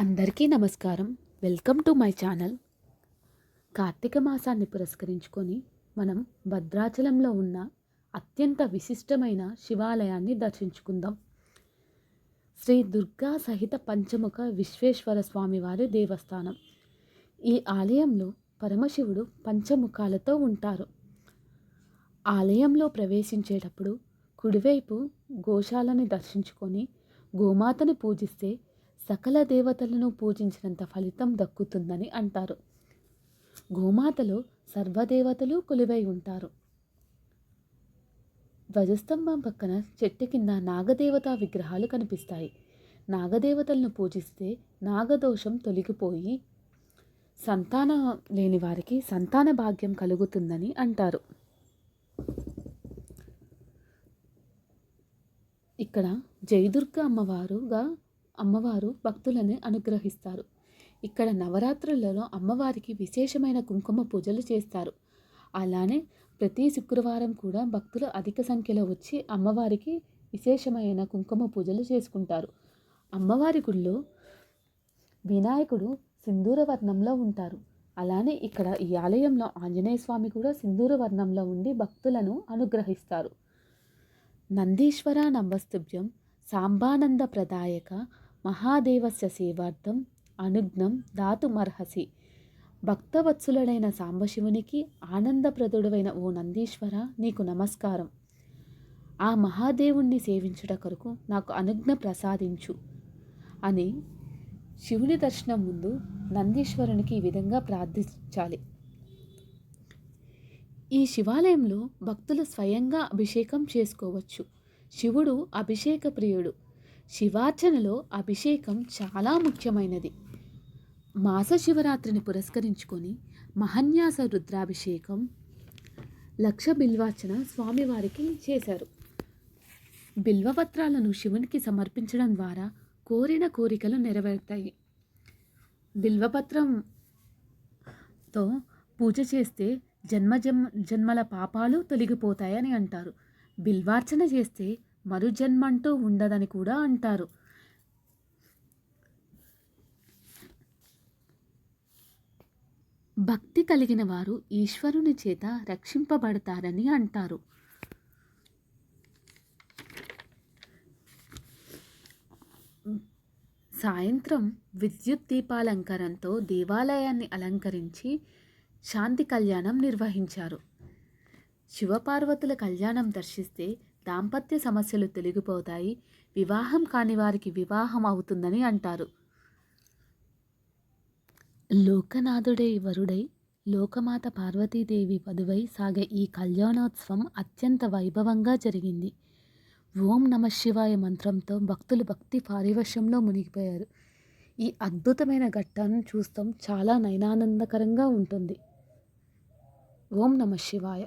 అందరికీ నమస్కారం. Welcome to my channel. Karthika మాసాన్ని పురస్కరించుకొని మనం భద్రాచలంలో ఉన్న అత్యంత విశిష్టమైన శివాలయాన్ని దర్శించుకుందాం. శ్రీ దుర్గా సహిత పంచముఖ విశ్వేశ్వర స్వామివారి దేవస్థానం. ఈ ఆలయంలో పరమశివుడు పంచముఖాలతో ఉంటారు. ఆలయంలో ప్రవేశించేటప్పుడు కుడివైపు గోశాలని దర్శించుకొని గోమాతని పూజిస్తే సకల దేవతలను పూజించినంత ఫలితం దక్కుతుందని అంటారు. గోమాతలో సర్వదేవతలు కొలువై ఉంటారు. ధ్వజస్తంభం పక్కన చెట్టు కింద నాగదేవత విగ్రహాలు కనిపిస్తాయి. నాగదేవతలను పూజిస్తే నాగదోషం తొలగిపోయి సంతానం లేని వారికి సంతాన భాగ్యం కలుగుతుందని అంటారు. ఇక్కడ జయదుర్గ అమ్మవారుగా అమ్మవారు భక్తులను అనుగ్రహిస్తారు. ఇక్కడ నవరాత్రులలో అమ్మవారికి విశేషమైన కుంకుమ పూజలు చేస్తారు. అలానే ప్రతి శుక్రవారం కూడా భక్తులు అధిక సంఖ్యలో వచ్చి అమ్మవారికి విశేషమైన కుంకుమ పూజలు చేసుకుంటారు. అమ్మవారి గుళ్ళో వినాయకుడు సింధూర వర్ణంలో ఉంటారు. అలానే ఇక్కడ ఈ ఆలయంలో ఆంజనేయ స్వామి కూడా సింధూర వర్ణంలో ఉండి భక్తులను అనుగ్రహిస్తారు. నందీశ్వర నమస్తుభ్యం సాంబానంద ప్రదాయక మహాదేవస్య సేవార్థం అనుజ్ఞం దాతుమర్హసి. భక్తవత్సులడైన సాంబశివునికి ఆనందప్రదుడవైన ఓ నందీశ్వర నీకు నమస్కారం. ఆ మహాదేవుణ్ణి సేవించుట కొరకు నాకు అనుజ్ఞ ప్రసాదించు. అని శివుని దర్శనం ముందు నందీశ్వరునికి ఈ విధంగా ప్రార్థించాలి. ఈ శివాలయంలో భక్తులు స్వయంగా అభిషేకం చేసుకోవచ్చు. శివుడు అభిషేక ప్రియుడు శివార్చనలో అభిషేకం చాలా ముఖ్యమైనది. మాస శివరాత్రిని పురస్కరించుకొని మహన్యాస రుద్రాభిషేకం లక్ష బిల్వార్చన స్వామివారికి చేశారు. బిల్వపత్రాలను శివునికి సమర్పించడం ద్వారా కోరిన కోరికలు నెరవేరుతాయి. బిల్వపత్రంతో పూజ చేస్తే జన్మ జన్మల పాపాలు తొలగిపోతాయని అంటారు. బిల్వార్చన చేస్తే మరుజన్మంటూ ఉండదని కూడా అంటారు. భక్తి కలిగిన వారు ఈశ్వరుని చేత రక్షింపబడతారని అంటారు. సాయంత్రం విద్యుత్ దీపాలంకరణతో దేవాలయాన్ని అలంకరించి శాంతి కళ్యాణం నిర్వహించారు. శివపార్వతుల కళ్యాణం దర్శిస్తే దాంపత్య సమస్యలు తొలగిపోతాయి. వివాహం కాని వారికి వివాహం అవుతుందని అంటారు. లోకనాథుడై వరుడై లోకమాత పార్వతీదేవి వధువై సాగే ఈ కళ్యాణోత్సవం అత్యంత వైభవంగా జరిగింది. ఓం నమ శివాయ మంత్రంతో భక్తులు భక్తి పారివశ్యంలో మునిగిపోయారు. ఈ అద్భుతమైన ఘట్టాన్ని చూస్తాం. చాలా నయనానందకరంగా ఉంటుంది. ఓం నమ శివాయ.